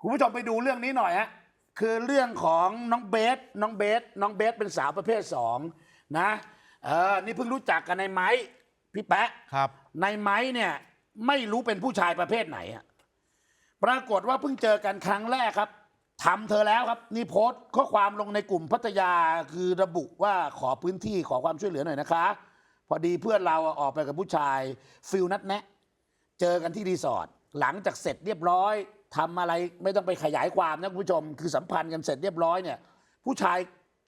คุณผู้ชมไปดูเรื่องนี้หน่อยฮะคือเรื่องของน้องเบสน้องเบสน้องเบสเป็นสาวประเภทสองนะเออนี่เพิ่งรู้จักกันในไม้พี่แปะครับในไม้เนี่ยไม่รู้เป็นผู้ชายประเภทไหนอะปรากฏว่าเพิ่งเจอกันครั้งแรกครับทำเธอแล้วครับนี่โพสต์ข้อความลงในกลุ่มพัทยาคือระบุว่าขอพื้นที่ขอความช่วยเหลือหน่อยนะคะ พอดีเพื่อนเราอะออกไปกับผู้ชายฟิลนัดแนะ เจอกันที่รีสอร์ทหลังจากเสร็จเรียบร้อย ทำอะไรไม่ต้องไปขยายความนะคุณผู้ชม คือสัมพันธ์กันเสร็จเรียบร้อยเนี่ย ผู้ชาย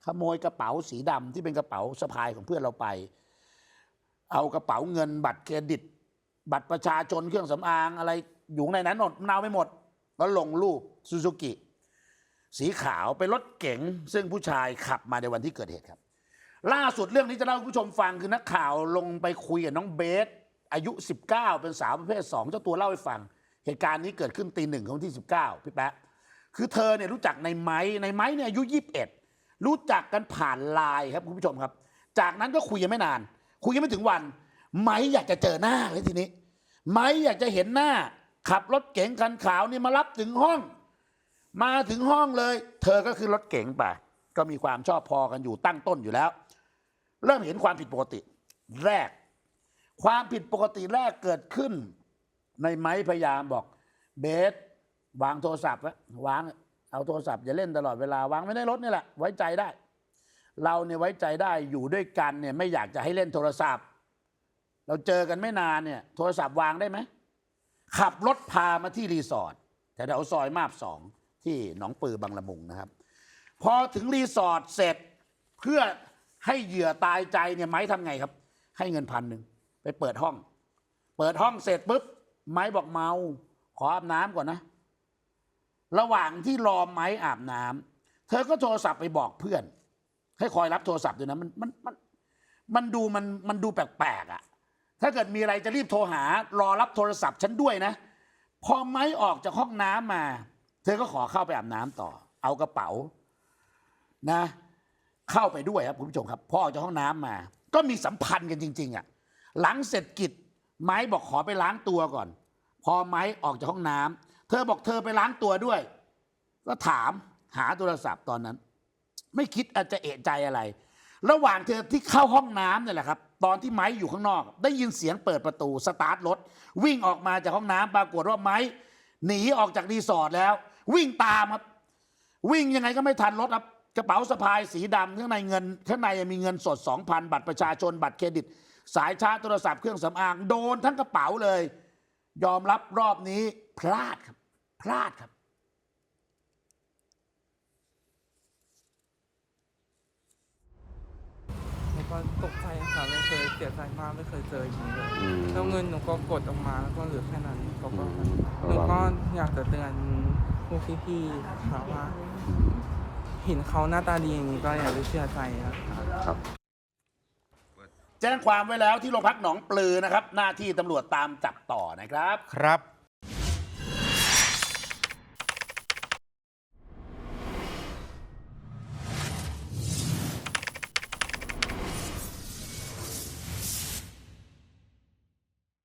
ขโมยกระเป๋าสีดำที่เป็นกระเป๋าสะพายของเพื่อนเราไป เอากระเป๋าเงินบัตรเครดิต บัตรประชาชนเครื่องสำอางอะไรอยู่ในนั้นหมดมันเอาไปหมด แล้วลงรูปซูซูกิ สีขาวเป็นรถเก๋งซึ่งผู้ชายขับมาในวันที่เกิดเหตุครับ ล่าสุดเรื่องนี้จะเล่าให้ผู้ชมฟังคือนักข่าวลงไปคุยกับน้องเบสอายุ 19 เป็นสาวประเภท 2 เจ้าตัวเล่าให้ฟัง เหตุการณ์นี้เกิดขึ้นตีหนึ่งของวันที่ 19 พี่แป๊ะ คือเธอเนี่ยรู้จักในไม้ในไม้เนี่ยอายุ 21 รู้จักกันผ่านไลน์ครับคุณผู้ชมครับ จากนั้นก็คุยกันไม่นาน คุยกันไม่ถึงวัน ไม้อยากจะเจอหน้าเลยทีนี้ ไม้อยากจะเห็นหน้า ขับรถเก๋งคันขาวนี่มารับถึงห้อง มาถึงห้องเลย เธอก็คือรถเก๋งไป ก็มีความชอบพอกันอยู่ตั้งต้นอยู่แล้ว เริ่มเห็นความผิดปกติแรก ความผิดปกติแรกเกิดขึ้น ในไม้พยายามบอก เบสวางโทรศัพท์ว้วางเอาโทรศัพท์อย่าเล่นตลอดเวลาวางไว้ในรถนี่แหละไว้ใจได้ เราเนี่ยไว้ใจได้อยู่ด้วยกันเนี่ยไม่อยากจะให้เล่นโทรศัพท์ เราเจอกันไม่นานเนี่ยโทรศัพท์วางได้ไหมขับรถพามาที่รีสอร์ทแถวซอยมาบสองที่หนองปือบางละมุงนะครับ พอถึงรีสอร์ทเสร็จเพื่อให้เหยื่อตายใจเนี่ยไม้ทำไงครับ ให้เงินพันหนึ่งไปเปิดห้อง เปิดห้องเสร็จปุ๊บ ไม้บอกเมา ขออาบน้ำก่อนนะ ระหว่างที่รอไม้อาบน้ำเธอก็โทรศัพท์ไปบอกเพื่อน ให้คอยรับโทรศัพท์ด้วยนะมันมันมันมันดูมันมันดูแปลกๆอะ่ะ ถ้าเกิดมีอะไรจะรีบโทรหา รอรับโทรศัพท์ฉันด้วยนะ พอไม้ออกจากห้องน้ำมา เธอก็ขอเข้าไปอาบน้ำต่อ เอากระเป๋า นะ เข้าไปด้วยครับคุณผู้ชมครับ พอออกจากห้องน้ำมา ก็มีสัมพันธ์กันจริง ๆ อะ หลังเสร็จกิจ ไม้บอกขอไปล้างตัวก่อน พอไม้ออกจากห้องน้ำเธอบอกเธอไปล้างตัวด้วย ก็ถามหาโทรศัพท์ตอนนั้น ไม่คิดอาจจะเอะใจอะไร ระหว่างเธอที่เข้าห้องน้ำเนี่ยแหละครับ ตอนที่ไม้อยู่ข้างนอก ได้ยินเสียงเปิดประตูสตาร์ทรถวิ่งออกมาจากห้องน้ำปรากฏว่าไม้หนีออกจากรีสอร์ทแล้ว วิ่งตามครับ วิ่งยังไงก็ไม่ทันรถครับกระเป๋าสะพายสีดำข้างในเงินข้างในมีเงินสด 2,000 บัตรประชาชนบัตรเครดิต สายชาร์จโทรศัพท์เครื่องสำอางโดนทั้งกระเป๋าเลย ยอมรับรอบนี้พลาดครับ พลาดครับหนูก็ตกใจค่ะไม่เคยเสียใจมากไม่เคยเจออย่างนี้เลยแล้วเงินหนูก็กดออกมาแล้วก็เหลือแค่นั้นก็ก็หนูก็อยากจะเตือนพวกพี่ๆนะคะว่า เห็นเขาหน้าตาดีอย่างนี้ก็อย่าไปเชื่อใจนะคะ แจ้งความไว้แล้วที่โรงพักหนองปลือนะครับ หน้าที่ตำรวจตามจับต่อนะครับ ครับ